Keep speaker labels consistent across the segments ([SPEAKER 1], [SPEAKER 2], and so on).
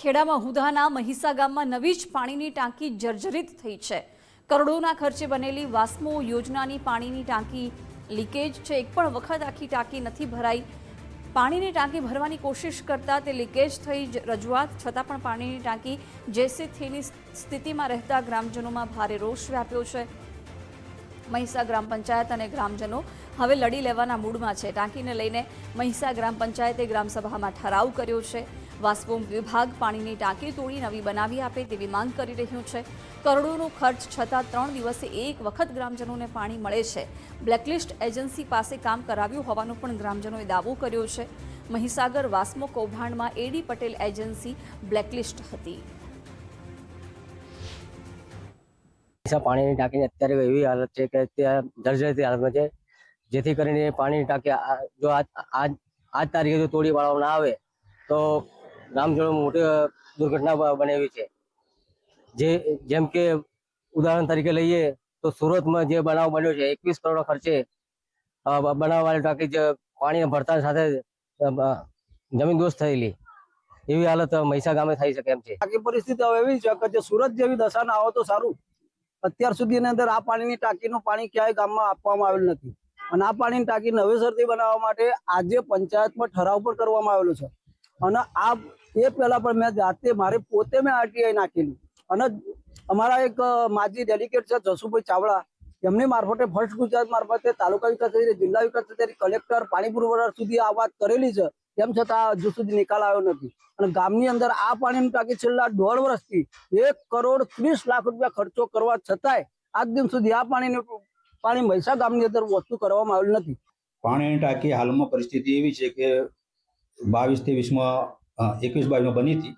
[SPEAKER 1] ખેડામાં હુધાના મહિસા ગામમાં નવી જ પાણીની ટાંકી જર્જરિત થઈ છે. કરોડોના ખર્ચે બનેલી વાસ્મો યોજનાની પાણીની ટાંકી લીકેજ છે. એક પણ વખત આખી ટાંકી નથી ભરાઈ. પાણીની ટાંકી ભરવાની કોશિશ કરતા તે લીકેજ થઈ રજૂઆત. છતાં પણ પાણીની ટાંકી જેસે થેની સ્થિતિમાં રહેતા ગ્રામજનોમાં ભારે રોષ વ્યાપ્યો છે. મહિસા ગ્રામ પંચાયત અને ગ્રામજનો હવે લડી લેવાના મૂડમાં છે. ટાંકીને લઈને મહિસા ગ્રામ પંચાયતે ગ્રામસભામાં ઠરાવ કર્યો છે. વાસ્પોમ વિભાગ પાણીની ટાંકી તોડી નવી બનાવી આપે તેવી માંગ કરી રહ્યું છે. કરોડોનો ખર્ચ છતાં ત્રણ દિવસે એક વખત ગ્રામજનોને પાણી મળે છે. બ્લેકલિસ્ટ એજન્સી પાસે કામ કરાવ્યું હોવાનો પણ ગ્રામજનોએ દાવો કર્યો છે. મહીસાગર વાસ્મો કૌભાંડમાં એડી પટેલ એજન્સી બ્લેકલિસ્ટ હતી.
[SPEAKER 2] પાણીની ટાંકીની અત્યારે એવી હાલત છે કે ત્યાં જર્જરિત હાલતમાં છે. જેથી કરીને પાણીની ટાંકી જો આજ આજ તારીખે જો તોડી પાડવામાં આવે, તો ગ્રામજનો મોટી દુર્ઘટના બ- છે. જે, જેમ કે ઉદાહરણ તરીકે લઈએ, તો સુરતમાં જે બનાવ બન્યો છે, એકવીસ કરોડ ખર્ચે બનાવવાની ટાંકી જે, પાણી ભરતા સાથે જમીન દોસ્ત થયેલી. એવી હાલત મહીસા ગામે થઈ શકે એમ છે.
[SPEAKER 3] આખી પરિસ્થિતિ હવે એવી છે કે સુરત જેવી દશા ના આવે તો સારું. અત્યાર સુધીની અંદર આ પાણીની ટાંકીનું પાણી ક્યાંય ગામમાં આપવામાં આવેલ નથી. અને આ પાણીની ટાંકી નવેસરથી બનાવવા માટે આજે પંચાયતમાં ઠરાવ પણ કરવામાં આવેલો છે. અને આ એ પહેલા પણ મેં જાતે મારે પોતે મેં આરટીઆઈ નાખેલી. અને અમારા એક માજી ડેલિગેટ છે, જસુભાઈ ચાવડા. એમની મારફતે ફર્સ્ટ ગુજરાત મારફતે તાલુકા વિકાસ અધિકારી, જિલ્લા વિકાસ અધિકારી, કલેક્ટર પાણી પુરવઠા સુધી આ વાત કરેલી છે. તેમ છતાં હજુ સુધી નિકાલ આવ્યો નથી. અને ગામની અંદર આ પાણીની ટાંકી છેલ્લા દોઢ વર્ષથી એક કરોડ ત્રીસ લાખ રૂપિયા ખર્ચો કરવા છતાંય આજ દિન સુધી આ પાણીનું પાણી મહીસા ગામની અંદર વસ્તુ કરવામાં આવેલ નથી.
[SPEAKER 4] પાણીની ટાંકી હાલમાં પરિસ્થિતિ એવી છે કે બાવીસ ત્રેવીસમાં એકવીસ બાવીસમાં બની હતી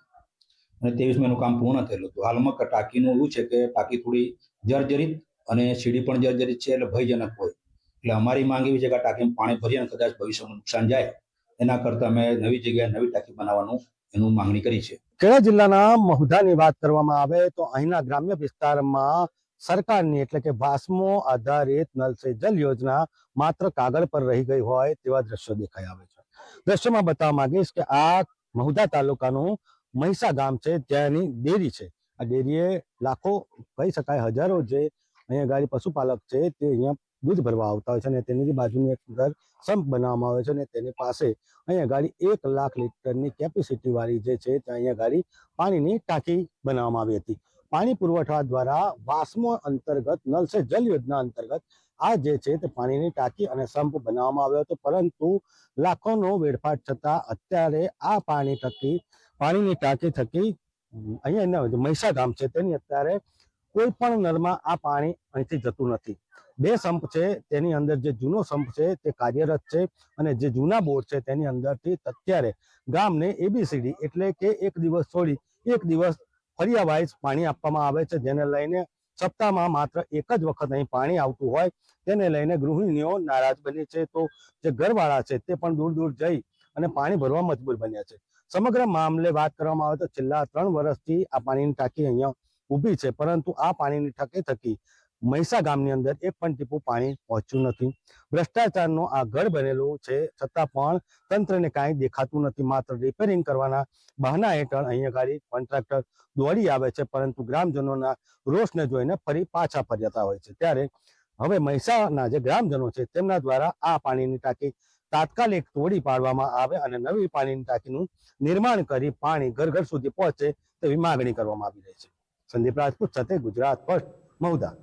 [SPEAKER 4] અને ત્રેવીસમાં એનું કામ પૂર્ણ થયેલું હતું. હાલમાં ટાંકીનું એવું છે કે ટાંકી થોડી જર્જરિત અને સીડી પણ જર્જરિત છે એટલે ભયજનક હોય. એટલે અમારી માંગ એવી છે કે ટાંકીમાં પાણી ભરી અને કદાચ ભવિષ્યમાં નુકસાન જાય. એના કરતા અમે નવી જગ્યાએ નવી ટાંકી બનાવવાનું એનું માંગણી કરી છે.
[SPEAKER 5] ખેડા જિલ્લાના મહુધાની વાત કરવામાં આવે તો અહીંના ગ્રામ્ય વિસ્તારમાં સરકારની એટલે કે વાસ્મો આધારિત નલ સે જલ યોજના માત્ર કાગળ પર રહી ગઈ હોય તેવા દ્રશ્યો દેખાઈ આવે છે. દ્રશ્યમાં બતાવવા માંગીશ કે આ મહુધા તાલુકાનું મહીસા ગામ છે ત્યાંની ડેરી છે. આ ડેરીએ લાખો કહી શકાય હજારો જે અહીંયા ગાડી પશુપાલક છે, તે અહીંયા દૂધ ભરવા આવતા હોય છે અને તેની બાજુની અંદર સંપ બનાવવામાં આવે છે અને તેની પાસે અહીંયા ગાડી એક લાખ લીટરની કેપેસિટી વાળી જે છે, ત્યાં અહીંયા ગાડી પાણીની ટાંકી બનાવવામાં આવી હતી. પાણી પુરવઠા દ્વારા વાસ્મો અંતર્ગત નલ જલ યોજના અંતર્ગત આ જે છે તે પાણીની ટાંકી અને સંપ બનાવવામાં આવ્યો હતો. પરંતુ લાખોનો વેડફાટ છતાં અત્યારે આ પાણી થકી, પાણીની ટાંકી થકી, અહીંયા મહીસા ગામ છે તેની અત્યારે કોઈ પણ નળમાં આ પાણી અહીંથી જતું નથી. બે સંપ છે, તેની અંદર જે જૂનો સંપ છે તે કાર્યરત છે અને જે જૂના બોર છે તેની અંદરથી અત્યારે ગામને એબીસીડી એટલે કે એક દિવસ છોડી, એક દિવસ ફરિયા પાણી આપવામાં આવે છે, જેને લઈને સપ્તાહમાં માત્ર એક જ વખત અહીં પાણી આવતું હોય, તેને લઈને ગૃહિણીઓ નારાજ બની છે. તો જે ઘરવાળા છે તે પણ દૂર દૂર જઈ અને પાણી ભરવા મજબૂર બન્યા છે. સમગ્ર મામલે વાત કરવામાં આવે તો છેલ્લા ત્રણ વર્ષથી આ પાણીની ટાંકી અહીંયા ઊભી છે, પરંતુ આ પાણીની ટાંકી થકી મહીસા ગામની અંદર એક પણ ટીપું પાણી પહોંચ્યું નથી. ભ્રષ્ટાચારનો આ ગઢ બનેલો છે, છતાં પણ તંત્રને કાંઈ દેખાતું નથી. માત્ર રિપેરિંગ કરવાના બહાના હેઠળ અહીંયા ગાડી કોન્ટ્રાક્ટર દોડી આવે છે, પરંતુ ગ્રામજનોના રોષને જોઈને ફરી પાછા ફર્યાતા હોય છે. ત્યારે હવે મહીસાના જે ગ્રામજનો છે, તેમના દ્વારા આ પાણીની ટાંકી તાત્કાલિક તોડી પાડવામાં આવે અને નવી પાણીની ટાંકીનું નિર્માણ કરી પાણી ઘર ઘર સુધી પહોંચે તેવી માગણી કરવામાં આવી રહી છે. સંદીપ રાજપૂત સાથે ગુજરાત ફર્સ્ટ મહુદા